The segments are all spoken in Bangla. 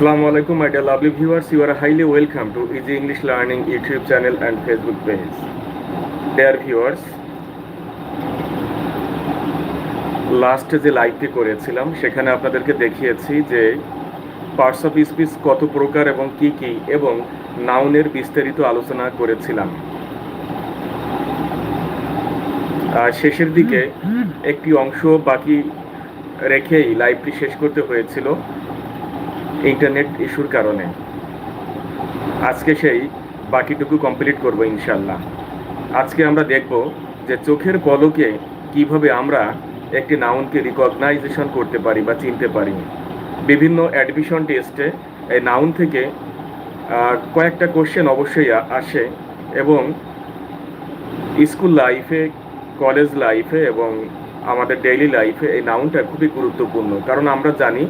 আসসালামু আলাইকুম my dear lovely viewers you are highly welcome to easy English learning YouTube channel and Facebook page dear viewers last যে লাইভটি করেছিলাম সেখানে আপনাদেরকে দেখিয়েছি যে পার্টস অফ স্পিচ কত প্রকার এবং কি কি এবং নাউনের বিস্তারিত আলোচনা করেছিলাম শেষের দিকে একটি অংশ বাকি রেখেই লাইভটি শেষ করতে হয়েছিল ইন্টারনেট ইস্যুর কারণে আজকে সেই বাকিটুকু কমপ্লিট করব ইনশাল্লাহ আজকে আমরা দেখব যে চোখের পলকে কিভাবে আমরা একটি নাউনকে রিকগনাইজেশন করতে পারি বা চিনতে পারি বিভিন্ন অ্যাডমিশন টেস্টে এই নাউন থেকে কয়েকটা কোশ্চেন অবশ্যই আসে এবং স্কুল লাইফে কলেজ লাইফে এবং আমাদের ডেইলি লাইফে এই নাউনটা খুবই গুরুত্বপূর্ণ কারণ আমরা জানি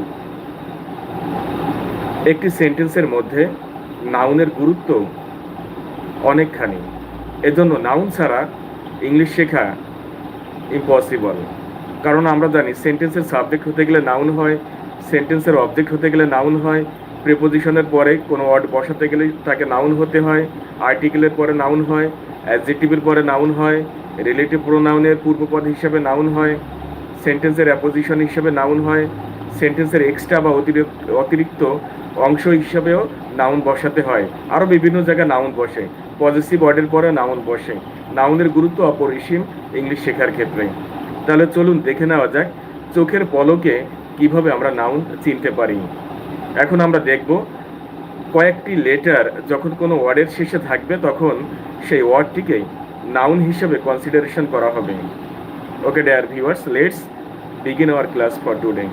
একটি সেন্টেন্সের মধ্যে নাউনের গুরুত্ব অনেকখানি এজন্য নাউন ছাড়া ইংলিশ শেখা ইম্পসিবল কারণ আমরা জানি সেন্টেন্সের সাবজেক্ট হতে গেলে নাউন হয় সেন্টেন্সের অবজেক্ট হতে গেলে নাউন হয় প্রিপোজিশনের পরে কোনো ওয়ার্ড বসাতে গেলে তাকে নাউন হতে হয় আর্টিকেলের পরে নাউন হয় অ্যাডজেক্টিভের পরে নাউন হয় রিলেটিভ প্রোনাউনের পূর্বপদ হিসাবে নাউন হয় সেন্টেন্সের অ্যাপোজিশন হিসাবে নাউন হয় সেন্টেন্সের এক্সট্রা বা অতিরিক্ত অতিরিক্ত অংশ হিসাবেও নাউন বসাতে হয় আরও বিভিন্ন জায়গায় নাউন বসে পজিটিভ ওয়ার্ডের পরে নাউন বসে নাউনের গুরুত্ব অপরিসীম ইংলিশ শেখার ক্ষেত্রে তাহলে চলুন দেখে নেওয়া যাক চোখের পলকে কিভাবে আমরা নাউন চিনতে পারি এখন আমরা দেখব কয়েকটি লেটার যখন কোনো ওয়ার্ডের শেষে থাকবে তখন সেই ওয়ার্ডটিকে নাউন হিসেবে কনসিডারেশন করা হবে okay dear viewers let's begin our class for today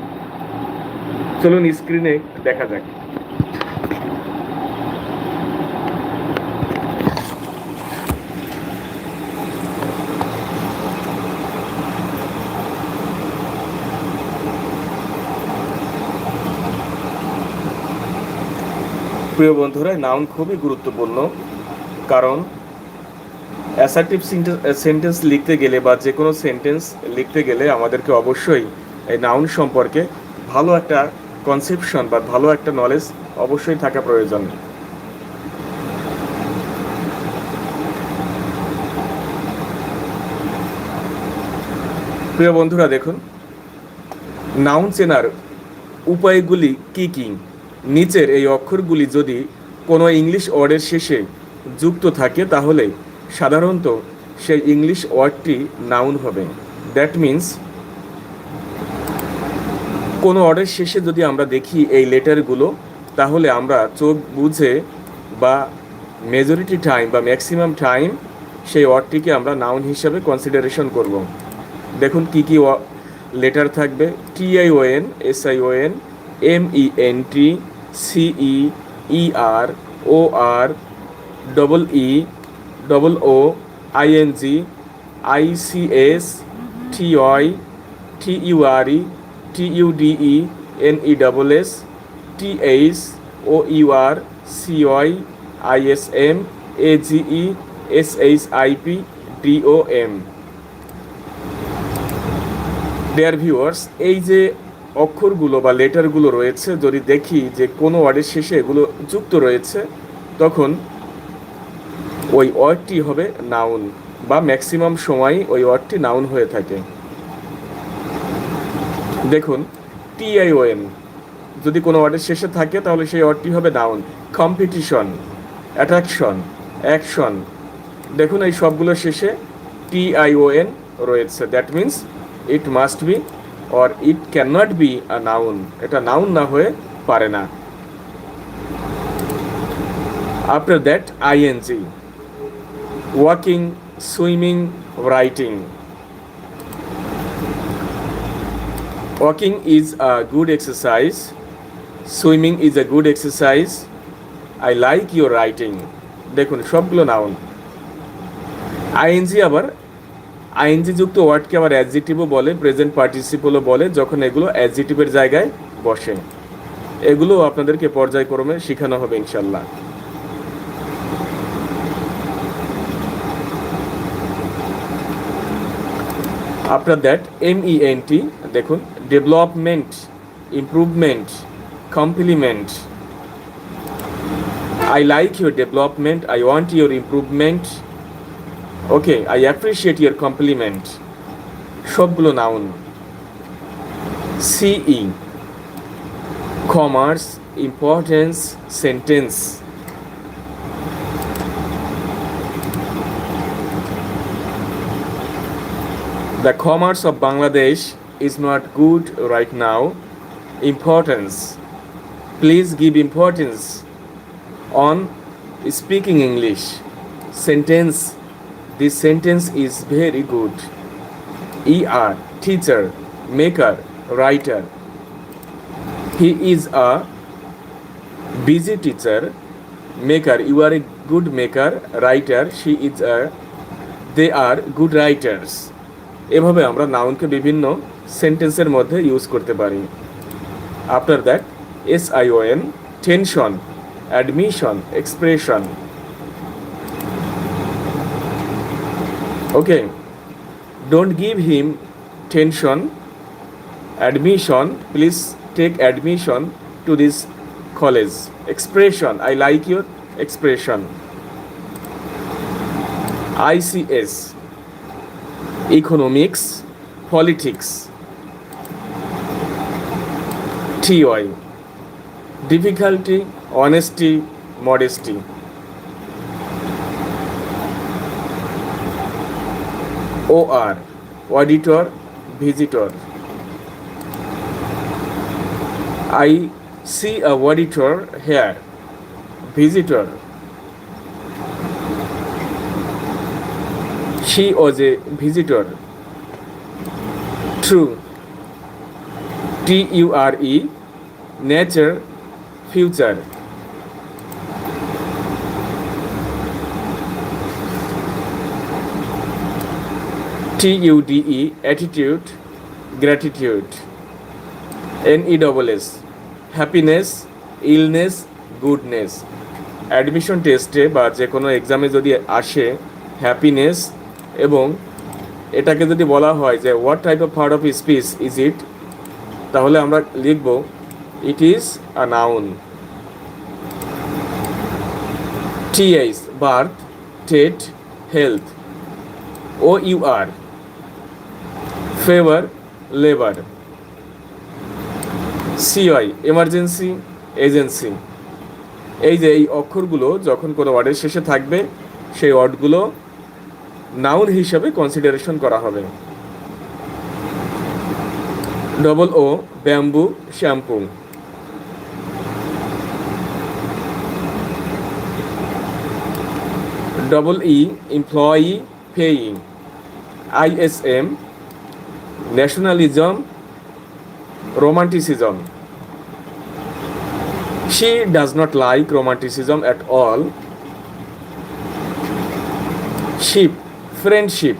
চলুন স্ক্রিনে দেখা যাক প্রিয় বন্ধুরা নাউন খুবই গুরুত্বপূর্ণ কারণ অ্যাসার্টিভ সেন্টেন্স লিখতে গেলে বা যে কোনো সেন্টেন্স লিখতে গেলে আমাদেরকে অবশ্যই এই নাউন সম্পর্কে ভালো একটা কনসেপশন বা ভালো একটা নলেজ অবশ্যই থাকা প্রয়োজন প্রিয় বন্ধুরা দেখুন নাউন চেনার উপায়গুলি কী কী নিচের এই অক্ষরগুলি যদি কোনো ইংলিশ ওয়ার্ডের শেষে যুক্ত থাকে তাহলে সাধারণত সেই ইংলিশ ওয়ার্ডটি নাউন হবে দ্যাট মিন্স কোনো অর্ডের শেষে যদি আমরা দেখি এই লেটারগুলো তাহলে আমরা চোখ বুঝে বা মেজরিটি টাইম বা ম্যাক্সিমাম টাইম সেই ওয়ার্ডটিকে আমরা নাউন হিসাবে কনসিডারেশন করব দেখুন কি কি লেটার থাকবে T I O N S I O N M E N T C E E R O R double E double O I N G I C S T Y T U R E T U D E N E double S T H O U R C Y I S M A G E S H I P D O M dear viewers এই যে অক্ষরগুলো বা লেটারগুলো রয়েছে যদি দেখি যে কোনো ওয়ার্ডের শেষে এগুলো যুক্ত রয়েছে তখন ওই ওয়ার্ডটি হবে নাউন বা ম্যাক্সিমাম সময় ওই ওয়ার্ডটি নাউন হয়ে থাকে দেখুন টিআইওএন যদি কোনো ওয়ার্ডের শেষে থাকে তাহলে সেই ওয়ার্ডটি হবে নাউন কম্পিটিশন অ্যাট্রাকশন অ্যাকশন দেখুন এই সবগুলো শেষে টিআইওএন রয়েছে that means it must be or it can not be a noun এটা নাউন না হয়ে পারে না after that I N G walking swimming writing walking is a good exercise swimming is a good exercise I like your writing দেখুন সবগুলো নাউন আইএনজি আবার আইএনজি যুক্ত ওয়ার্ডকে আবার অ্যাডজেটিভও বলে প্রেজেন্ট পার্টিসিপলও বলে যখন এগুলো অ্যাডজেটিভের জায়গায় বসে এগুলো আপনাদেরকে পর্যায়ক্রমে শেখানো হবে ইনশাল্লাহ after that M E N T দেখুন development improvement compliment I like your development I want your improvement Okay, I appreciate your compliment. সবগুলো নাউন সিই commerce importance sentence The commerce of Bangladesh is not good right now. Importance. Please give importance on speaking English. Sentence. this sentence is very good E R teacher maker writer he is a busy teacher maker you are a good maker writer she is a they are good writers এভাবে আমরা নাউনকে বিভিন্ন সেন্টেন্সের মধ্যে ইউজ করতে পারি after that S I O N tension admission expression Okay, don't give him tension, admission, please take admission to this college. Expression, I like your expression. ICS, economics, politics. TY, difficulty, honesty, modesty. O R auditor visitor I see a auditor here visitor she was a visitor true T U R E nature future T U D E attitude gratitude N E double S happiness illness goodness admission টেস্টে বা যে কোনো এক্সামে যদি আসে হ্যাপিনেস এবং এটাকে যদি বলা হয় যে what type of part of speech is it তাহলে আমরা লিখব it is a noun T S birth TET health O U R favour labour C I emergency agency এই যে এই অক্ষরগুলো যখন কোনো ওয়ার্ডের শেষে থাকবে সেই ওয়ার্ডগুলো নাউন হিসাবে কনসিডারেশন করা হবে double O bamboo shampoo double E employee paying I S M nationalism, romanticism. She does not like romanticism at all. Ship, friendship,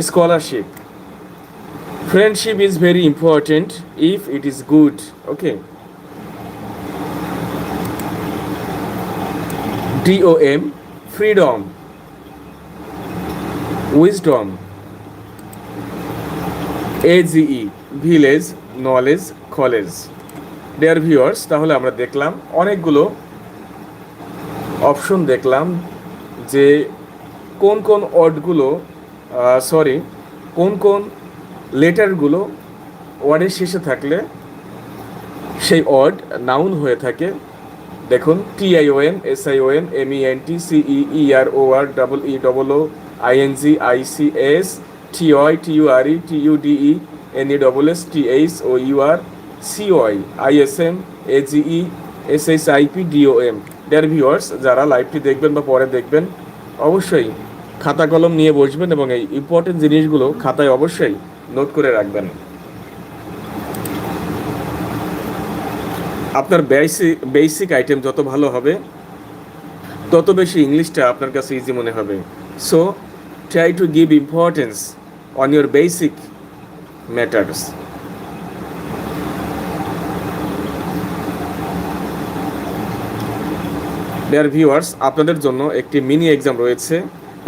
scholarship. Friendship is very important if it is good. Okay. DOM, freedom, wisdom. A G E village knowledge college dear viewers তাহলে আমরা দেখলাম অনেকগুলো অপশন দেখলাম যে কোন কোন ওয়ার্ডগুলো সরি কোন কোন লেটারগুলো ওয়ার্ডের শেষে থাকলে সেই ওয়ার্ড নাউন হয়ে থাকে দেখুন T I O N S I O N M E N T C E E R O R double E double O I N G I C S T Y T U R E T U D E N E double S T H O U R C Y I S M A G E S H I P D O M dear viewers যারা লাইভটি দেখবেন বা পরে দেখবেন অবশ্যই খাতা কলম নিয়ে বসবেন এবং এই ইম্পর্টেন্ট জিনিসগুলো খাতায় অবশ্যই নোট করে রাখবেন আপনার বেসিক বেসিক আইটেম যত ভালো হবে তত বেশি ইংলিশটা আপনার কাছে ইজি মনে হবে so try to give importance on your basic matters. Dear viewers আপনাদের জন্য একটি মিনি এক্সাম রয়েছে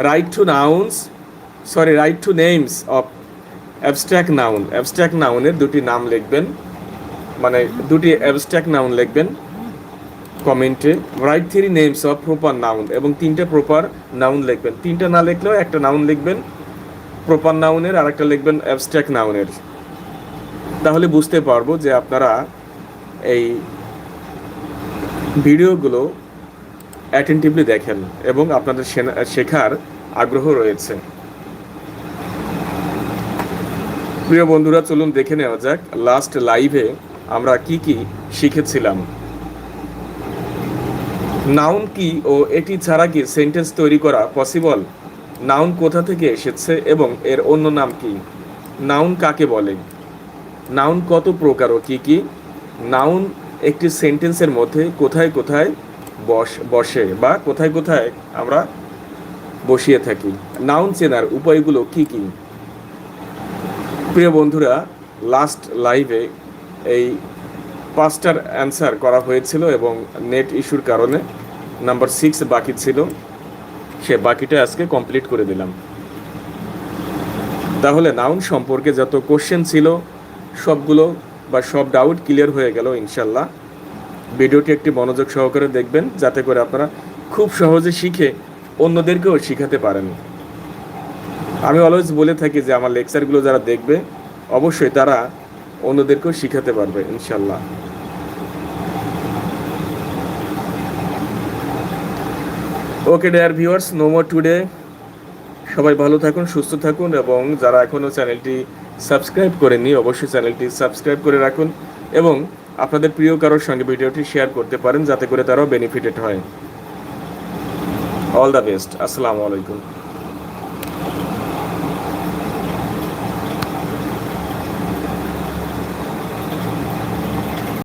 write two nouns sorry write two names of abstract noun abstract নাউনের দুটি নাম লিখবেন মানে দুটি অ্যাবস্ট্র্যাক্ট নাউন লিখবেন কমেন্টে write three names of proper noun এবং তিনটে প্রপার নাউন লিখবেন তিনটা না লিখলেও একটা নাউন লিখবেন প্রপার নাউনের আর একটা লিখবেন অ্যাবস্ট্রাক্ট নাউনের তাহলে বুঝতে পারবো যে আপনারা এই ভিডিওগুলো অ্যাটেন্টিভলি দেখেন এবং আপনাদের শেখার আগ্রহ রয়েছে প্রিয় বন্ধুরা চলুন দেখে নেওয়া যাক লাস্ট লাইভে আমরা কি কি শিখেছিলাম নাউন কি ও এটি ছাড়া কি সেন্টেন্স তৈরি করা পসিবল নাউন কোথা থেকে এসেছে এবং এর অন্য নাম কি নাউন কাকে বলে নাউন কত প্রকার ও কী কী নাউন একটি সেন্টেন্সের মধ্যে কোথায় কোথায় বস বসে বা কোথায় কোথায় আমরা বসিয়ে থাকি নাউন চেনার উপায়গুলো কি কি প্রিয় বন্ধুরা লাস্ট লাইভে এই পাঁচটার অ্যান্সার করা হয়েছিল এবং নেট ইস্যুর কারণে নাম্বার সিক্স বাকি ছিল সে বাকিটা আজকে কমপ্লিট করে দিলাম তাহলে নাউন সম্পর্কে যত কোশ্চেন ছিল সবগুলো বা সব ডাউট ক্লিয়ার হয়ে গেল ইনশাল্লাহ ভিডিওটি একটি মনোযোগ সহকারে দেখবেন যাতে করে আপনারা খুব সহজে শিখে অন্যদেরকেও শিখাতে পারেন আমি অলওয়েজ বলে থাকি যে আমার লেকচারগুলো যারা দেখবে অবশ্যই তারা অন্যদেরকেও শিখাতে পারবে ইনশাল্লাহ okay dear viewers no more today সবাই ভালো থাকুন সুস্থ থাকুন এবং যারা এখনও চ্যানেলটি সাবস্ক্রাইব করেনি অবশ্যই চ্যানেলটি সাবস্ক্রাইব করে রাখুন এবং আপনাদের প্রিয় কারোর সঙ্গে ভিডিওটি শেয়ার করতে পারেন যাতে করে তারাও বেনিফিটেড হয় অল দ্য বেস্ট আসসালামু আলাইকুম